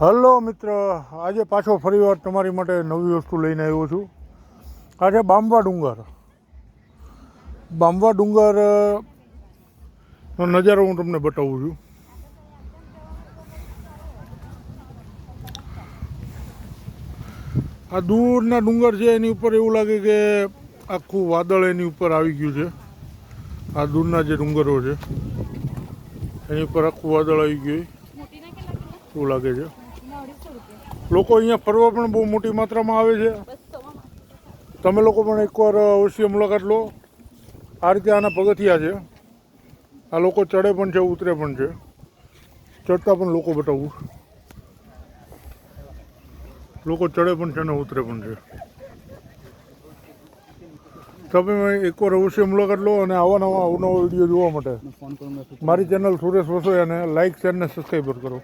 Hello મિત્ર, આજે પાછો ફરીવાર તમારી માટે નવી વસ્તુ લઈને આવ્યો છું. આ છે બાંબા ડુંગર. બાંબા ડુંગર નો નજારો હું તમને બતાવું છું. આ દૂરના ડુંગર છે, એની ઉપર એવું લાગે કે આખું વાદળ એની ઉપર આવી ગયું છે. આ દૂરના જે ડુંગરો છે, એની ઉપર આખું વાદળ આવી ગયું એવું લાગે છે. લોકો અહીંયા ફરવા પણ બહુ મોટી માત્રામાં આવે છે. તમે લોકો પણ એકવાર અવશ્ય મુલાકાત લો. આ રીતે આના પગથિયા છે. આ લોકો ચડે પણ છે, ઉતરે પણ છે. ચડતા પણ લોકો બતાવું. લોકો ચડે પણ છે અને ઉતરે પણ છે. તમે એકવાર અવશ્ય મુલાકાત લો અને આવા નવા અવનવા વીડિયો જોવા માટે. મારી ચેનલ સુરેશ વસોયાને લાઇક, શેર ને સબસ્ક્રાઈબર કરો.